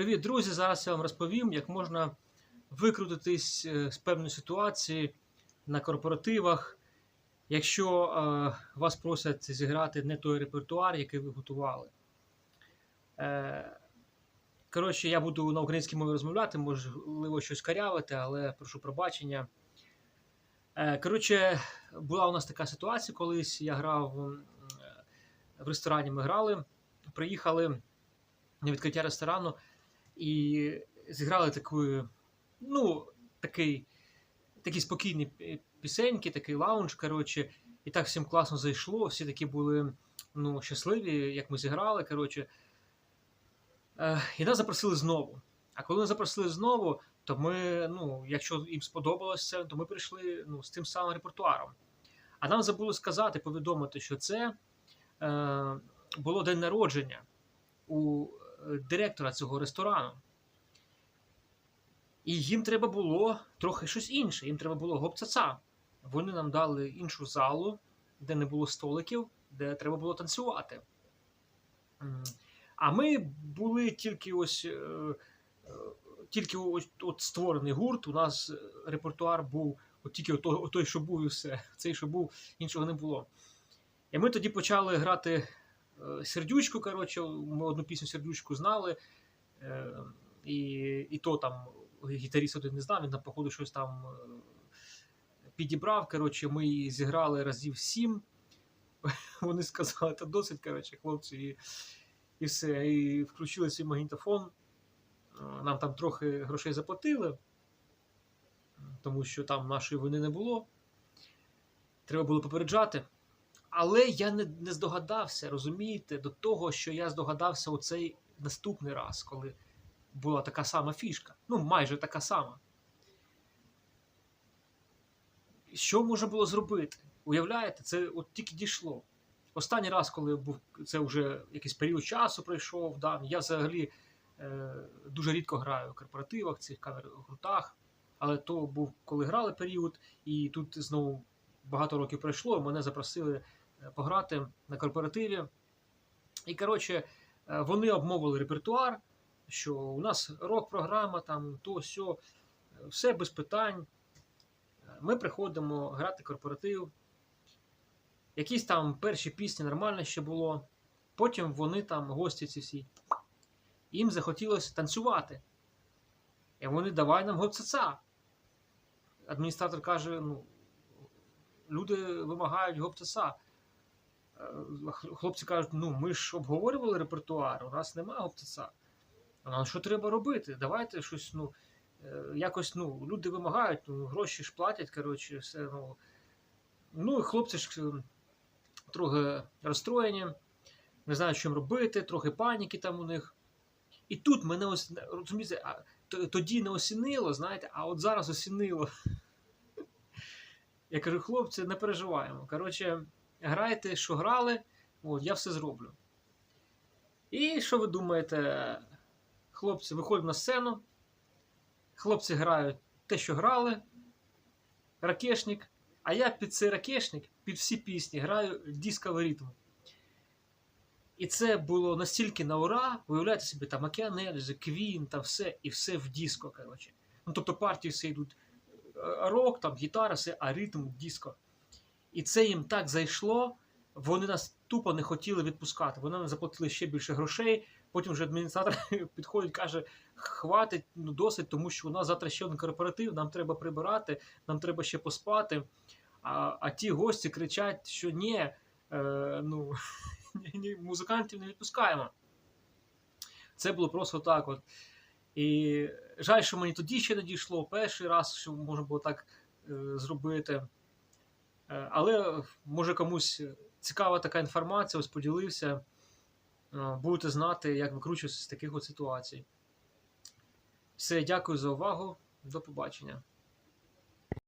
Привіт, друзі! Зараз я вам розповім, як можна викрутитись е, з певної ситуації на корпоративах, якщо е, вас просять зіграти не той репертуар, який ви готували. Е, коротше, я буду на українській мові розмовляти, можливо, щось карявити, але прошу пробачення. Е, коротше, була у нас така ситуація, колись я грав е, в ресторані, ми грали, приїхали на відкриття ресторану і зіграли таку, ну, такий, такі спокійні пісеньки, такий лаунж, коротше, і так всім класно зайшло, всі такі були ну, щасливі, як ми зіграли. коротше. Е, і нас запросили знову. А коли нас запросили знову, то ми, ну, якщо їм сподобалося, то ми прийшли ну, з тим самим репертуаром. А нам забули сказати, повідомити, що це е, було день народження у директора цього ресторану. І їм треба було трохи щось інше. Їм треба було гопцаца. Вони нам дали іншу залу, де не було столиків, де треба було танцювати. А ми були тільки ось. е, е, Тільки ось от створений гурт, у нас е, репертуар був от тільки той, той, що був, і все. Цей, що був, іншого не було. І ми тоді почали грати сердючку. Коротше, ми одну пісню сердючку знали. Е, і, і то там гітаріст один не знав, він там, походу, щось там е, підібрав. Коротше, ми її зіграли разів сім. Вони сказали, це досить, коротше, хлопці, і, і все. І включили свій магнітофон. Е, Нам там трохи грошей заплатили, тому що там нашої вини не було. Треба було попереджати. Але я не, не здогадався, розумієте, до того, що я здогадався у цей наступний раз, коли була така сама фішка. Ну, майже така сама. Що можна було зробити? Уявляєте, це от тільки дійшло. Останній раз, коли був це вже якийсь період часу пройшов, да, я взагалі е, дуже рідко граю в корпоративах, цих камер-гуртах, але то був, коли грали період, і тут знову багато років пройшло, і мене запросили пограти на корпоративі. І, коротше, е, вони обмовили репертуар, що у нас рок-програма, там то сьо, е, все без питань. Е, Ми приходимо грати корпоратив. Якісь там перші пісні нормально ще було. Потім вони там, гості ці всі, їм захотілося танцювати. І вони давай нам гоп-цаца. Адміністратор каже: ну, люди вимагають гоп-цаца. Е, Хлопці кажуть, ну ми ж обговорювали репертуар, у нас немає гоп-цаца. А що треба робити? Давайте щось, ну, е, якось, ну, люди вимагають, ну, гроші ж платять, коротше, все. Ну, ну і хлопці ж е, трохи розстроєні, не знають, що робити, трохи паніки там у них. І тут мене ось, розумієте, тоді не осінило, знаєте, а от зараз осінило. Я кажу, хлопці, не переживаємо. Коротше, грайте, що грали, от, я все зроблю. І що ви думаєте? Хлопці виходять на сцену, хлопці грають те, що грали, ракешник, а я під цей ракешник, під всі пісні граю дисковий ритм. І це було настільки на ура, уявляєте собі, там Океан Ельзи, Квін, там все, і все в диско, коротше. Ну, тобто партії все йдуть е, рок, там гітара, все, а ритм диско. І це їм так зайшло, вони нас тупо не хотіли відпускати. Вони нам заплатили ще більше грошей. Потім вже адміністратор підходить, каже: хватить, ну досить, тому що у нас завтра ще один корпоратив, нам треба прибирати, нам треба ще поспати. А, а ті гості кричать, що ні, е, ну, музикантів не відпускаємо. Це було просто так. От. І жаль, що мені тоді ще не дійшло. Перший раз, що можна було так е, зробити. Е, Але може комусь цікава така інформація, ось поділився. Е, Будете знати, як викручуватися з таких от ситуацій. Все, дякую за увагу. До побачення.